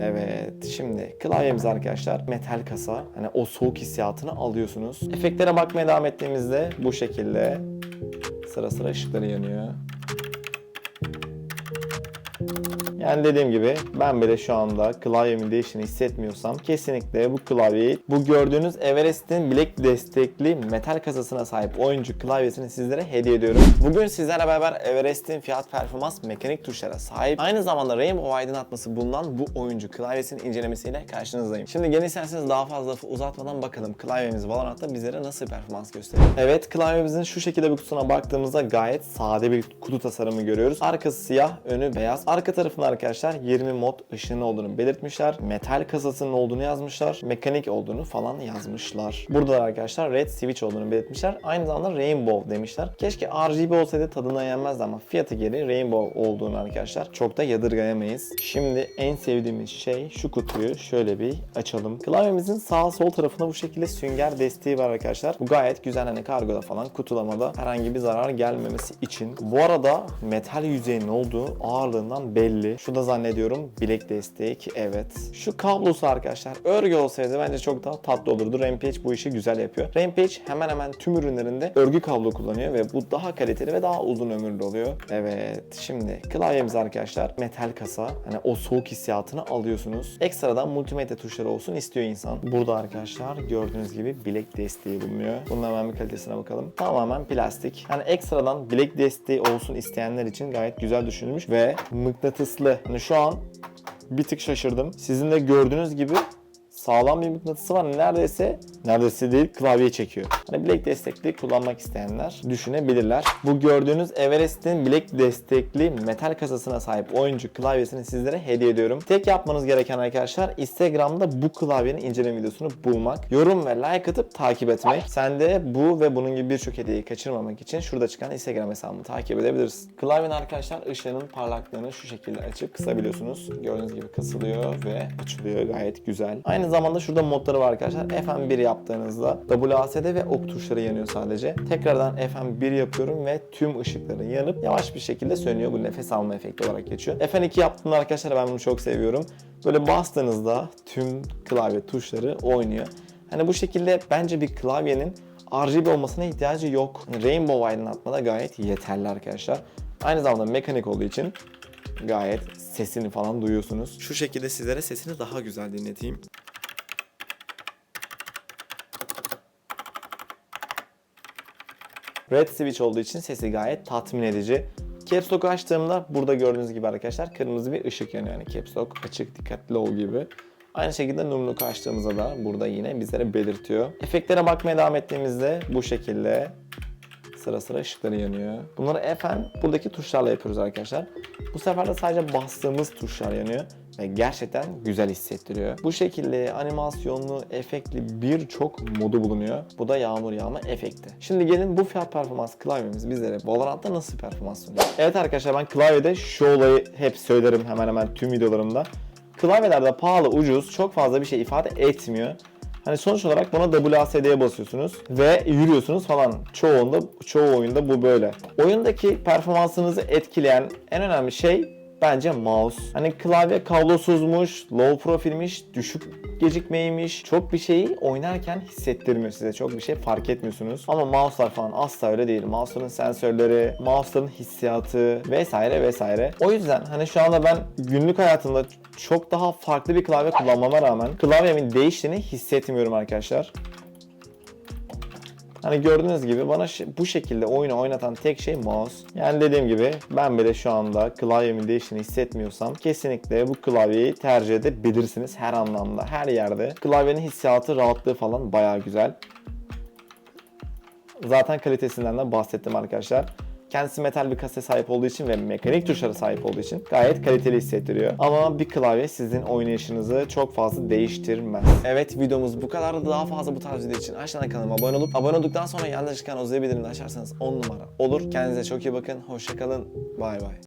Evet şimdi klavyemiz arkadaşlar metal kasa. Hani o soğuk hissiyatını alıyorsunuz. Efektlere bakmaya devam ettiğimizde bu şekilde sıra sıra ışıkları yanıyor. Yani dediğim gibi ben bile şu anda klavyemin değiştiğini hissetmiyorsam kesinlikle bu klavyeyi bu gördüğünüz Everest'in bilek destekli metal kasasına sahip oyuncu klavyesini sizlere hediye ediyorum. Bugün sizlerle beraber Everest'in fiyat performans mekanik tuşlara sahip aynı zamanda Rainbow aydınlatması bulunan bu oyuncu klavyesinin incelemesiyle karşınızdayım. Şimdi gelin isterseniz daha fazla lafı uzatmadan bakalım klavyemiz Valorant'ta bizlere nasıl performans gösteriyor. Evet klavyemizin şu şekilde bir kutusuna baktığımızda gayet sade bir kutu tasarımı görüyoruz. Arkası siyah, önü beyaz. Arka tarafında arkadaşlar 20 mod ışığının olduğunu belirtmişler. Metal kasasının olduğunu yazmışlar. Mekanik olduğunu falan yazmışlar. Burada da arkadaşlar red switch olduğunu belirtmişler. Aynı zamanda rainbow demişler. Keşke RGB olsaydı tadına yenmezdi ama fiyatı geri rainbow olduğunu arkadaşlar çok da yadırgayamayız. Şimdi en sevdiğimiz şey şu kutuyu şöyle bir açalım. Klavyemizin sağ sol tarafında bu şekilde sünger desteği var arkadaşlar. Bu gayet güzel hani kargoda falan kutulamada herhangi bir zarar gelmemesi için. Bu arada metal yüzeyin olduğu ağırlığından belli. Şu da zannediyorum bilek desteği ki evet. Şu kablosu arkadaşlar örgü olsaydı bence çok daha tatlı olurdu. Rampage bu işi güzel yapıyor. Rampage hemen hemen tüm ürünlerinde örgü kablo kullanıyor ve bu daha kaliteli ve daha uzun ömürlü oluyor. Evet şimdi klavyemiz arkadaşlar metal kasa. Hani o soğuk hissiyatını alıyorsunuz. Ekstradan multimedya tuşları olsun istiyor insan. Burada arkadaşlar gördüğünüz gibi bilek desteği bulunuyor. Bunun hemen bir kalitesine bakalım. Tamamen plastik. Hani ekstradan bilek desteği olsun isteyenler için gayet güzel düşünülmüş ve mıknatıslı. Hani şu an bir tık şaşırdım. Sizin de gördüğünüz gibi sağlam bir mıknatısı var. Neredeyse, neredeyse değil klavye çekiyor. Hani bilek destekli kullanmak isteyenler düşünebilirler. Bu gördüğünüz Everest'in bilek destekli metal kasasına sahip oyuncu klavyesini sizlere hediye ediyorum. Tek yapmanız gereken arkadaşlar Instagram'da bu klavyenin inceleme videosunu bulmak, yorum ve like atıp takip etmek. Sen de bu ve bunun gibi birçok hediyeyi kaçırmamak için şurada çıkan Instagram hesabımı takip edebilirsin. Klavyenin arkadaşlar ışığının parlaklığını şu şekilde açıp kısabiliyorsunuz. Gördüğünüz gibi kısılıyor ve açılıyor gayet güzel. Aynı zamanda şurada modları var arkadaşlar. FM1 yaptığınızda WASD ve ok tuşları yanıyor sadece. Tekrardan FM1 yapıyorum ve tüm ışıkları yanıp yavaş bir şekilde sönüyor. Bu nefes alma efekti olarak geçiyor. FN2 yaptığımda arkadaşlar ben bunu çok seviyorum. Böyle bastığınızda tüm klavye tuşları oynuyor. Hani bu şekilde bence bir klavyenin RGB olmasına ihtiyacı yok. Rainbow aydınlatmada gayet yeterli arkadaşlar. Aynı zamanda mekanik olduğu için gayet sesini falan duyuyorsunuz. Şu şekilde sizlere sesini daha güzel dinleteyim. Red switch olduğu için sesi gayet tatmin edici. Caps Lock'u açtığımda burada gördüğünüz gibi arkadaşlar kırmızı bir ışık yanıyor. Yani Caps Lock açık dikkatli ol gibi. Aynı şekilde Numlock'u açtığımızda da burada yine bizlere belirtiyor. Efektlere bakmaya devam ettiğimizde bu şekilde sıra sıra ışıkları yanıyor. Bunları FM buradaki tuşlarla yapıyoruz arkadaşlar. Bu sefer de sadece bastığımız tuşlar yanıyor ve gerçekten güzel hissettiriyor. Bu şekilde animasyonlu, efektli birçok modu bulunuyor. Bu da yağmur yağma efekti. Şimdi gelin bu fiyat performans klavyemiz bizlere Valorant'ta nasıl performans sunuyor? Evet arkadaşlar ben klavyede şu olayı hep söylerim hemen hemen tüm videolarımda. Klavyelerde pahalı, ucuz, çok fazla bir şey ifade etmiyor. Hani sonuç olarak buna WASD'ye basıyorsunuz ve yürüyorsunuz falan. Çoğunda, çoğu oyunda bu böyle. Oyundaki performansınızı etkileyen en önemli şey bence mouse. Hani klavye kablosuzmuş, low profilmiş, düşük gecikmeymiş. Çok bir şeyi oynarken hissettirmiyor size. Çok bir şey fark etmiyorsunuz. Ama mouse'lar falan asla öyle değil. Mouse'ların sensörleri, mouse'ların hissiyatı vesaire vesaire. O yüzden hani şu anda ben günlük hayatımda çok daha farklı bir klavye kullanmama rağmen klavyemin değiştiğini hissetmiyorum arkadaşlar. Hani gördüğünüz gibi bana bu şekilde oyunu oynatan tek şey mouse. Yani dediğim gibi ben bile şu anda klavyemin değiştiğini hissetmiyorsam kesinlikle bu klavyeyi tercih edebilirsiniz her anlamda, her yerde. Klavyenin hissiyatı, rahatlığı falan bayağı güzel. Zaten kalitesinden de bahsettim arkadaşlar. Kendisi metal bir kase sahip olduğu için ve mekanik tuşlara sahip olduğu için gayet kaliteli hissettiriyor. Ama bir klavye sizin oynayışınızı çok fazla değiştirmez. Evet videomuz bu kadardı. Daha fazla bu tarz video için aşağıdan kanalıma abone olup abone olduktan sonra yanında çıkan o zil açarsanız 10 numara olur. Kendinize çok iyi bakın. Hoşçakalın. Bay bay.